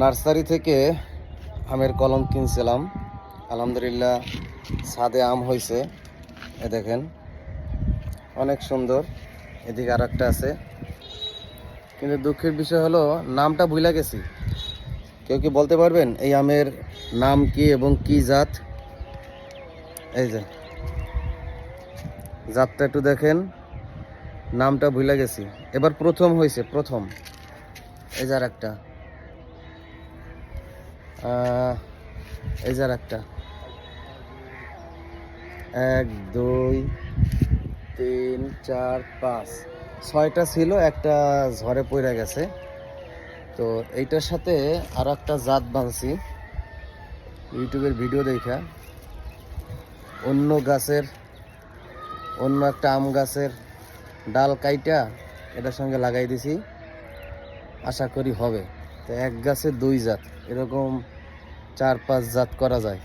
Nursery থেকে আমের কলম কিনছিলাম। আলহামদুলিল্লাহ ছাদে আম হয়েছে এ দেখেন, অনেক সুন্দর। এদিকে আর একটা আছে। কিন্তু দুঃখের বিষয় হলো, নামটা ভুলে গেছি। কেউ কি বলতে পারবেন, এই আমের নাম কি এবং কি জাত? এই যে, জাতটা একটু দেখেন। নামটা ভুলে গেছি। এবার প্রথম হয়েছে প্রথম। এই যার একটা এই যার একটা এক, দুই, তিন, চার, পাঁচ। ছয়টা ছিল, একটা ঝড়ে পড়ে গেছে। তো এইটার সাথে আর একটা জাত বাঁধছি। ইউটিউবের ভিডিও দেখা। অন্য গাছের, অন্য একটা আম গাছের ডাল কাইটা এটার সঙ্গে লাগাই দিছি। আশা করি হবে। তো এক গাছে দুই জাত। এরকম চার পাঁচ জাত করা যায়।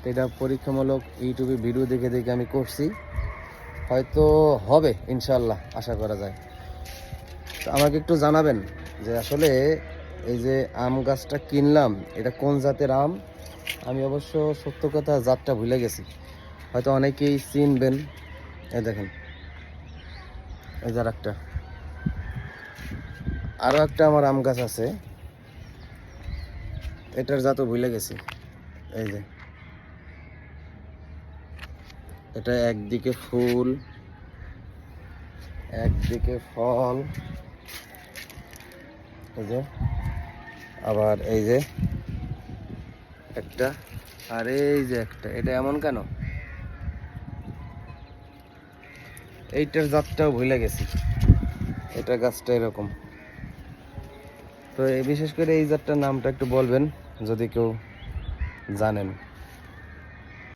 তো এটা পরীক্ষামূলক ইউটিউবে ভিডিও দেখে দেখে আমি করছি। হয়তো হবে ইনশাল্লাহ আশা করা যায়। তো আমাকে একটু জানাবেন যে আসলে এই যে আম গাছটা কিনলাম, এটা কোন জাতের আম? আমি অবশ্য সত্য কথা জাতটা ভুলে গেছি। হয়তো অনেকেই চিনবেন। এই দেখেন। এই যার একটা আরও একটা আমার আম গাছ আছে। এটার জাতও ভুলে গেছি। এই যে। এটা একদিকে ফুল, একদিকে ফল। এই যে। আবার এই যে একটা, আর এই যে একটা, এটা এমন কেন? এইটার জাতটাও ভুলে গেছি। এটা গাছটা এরকম। তো বিশেষ করে এই জাতটার নামটা একটু বলবেন। যদি কেউ জানেন।